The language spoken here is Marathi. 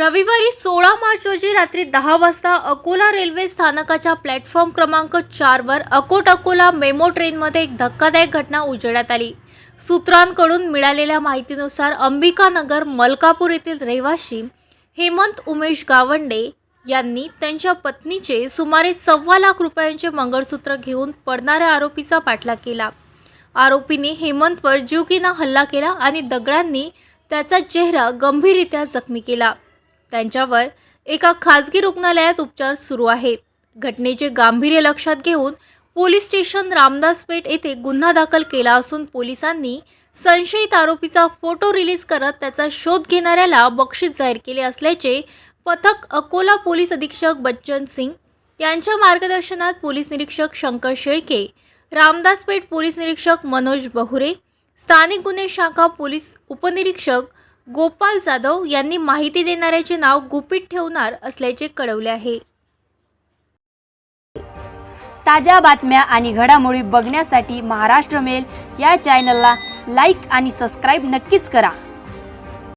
रविवारी सोळा मार्च रोजी रात्री दहा वाजता अकोला रेल्वे स्थानकाच्या प्लॅटफॉर्म क्रमांक चारवर अकोट अकोला मेमो ट्रेनमध्ये एक धक्कादायक घटना उजेडात आली. सूत्रांकडून मिळालेल्या माहितीनुसार अंबिकानगर मलकापूर येथील रहिवाशी हेमंत उमेश गावंडे यांनी त्यांच्या पत्नीचे सुमारे सव्वा लाख रुपयांचे मंगळसूत्र घेऊन पडणाऱ्या आरोपीचा पाठलाग केला. आरोपीने हेमंतवर जीवकीनं हल्ला केला आणि दगडांनी त्याचा चेहरा गंभीररित्या जखमी केला. त्यांच्यावर एका खाजगी रुग्णालयात उपचार सुरू आहेत. घटनेचे गांभीर्य लक्षात घेऊन पोलीस स्टेशन रामदासपेठ येथे गुन्हा दाखल केला असून पोलिसांनी संशयित आरोपीचा फोटो रिलीज करत त्याचा शोध घेणाऱ्याला बक्षीस जाहीर केले असल्याचे पथक अकोला पोलीस अधीक्षक बच्चन सिंग यांच्या मार्गदर्शनात पोलीस निरीक्षक शंकर शेळके रामदासपेठ पोलीस निरीक्षक मनोज बहुरे स्थानिक गुन्हे शाखा पोलीस उपनिरीक्षक गोपाल जाधव यांनी माहिती देणाऱ्याचे नाव गुपित ठेवणार असल्याचे कळवले आहे. ताज्या बातम्या आणि घडामोडी बघण्यासाठी महाराष्ट्र मेल या चॅनलला लाईक आणि सबस्क्राईब नक्कीच करा.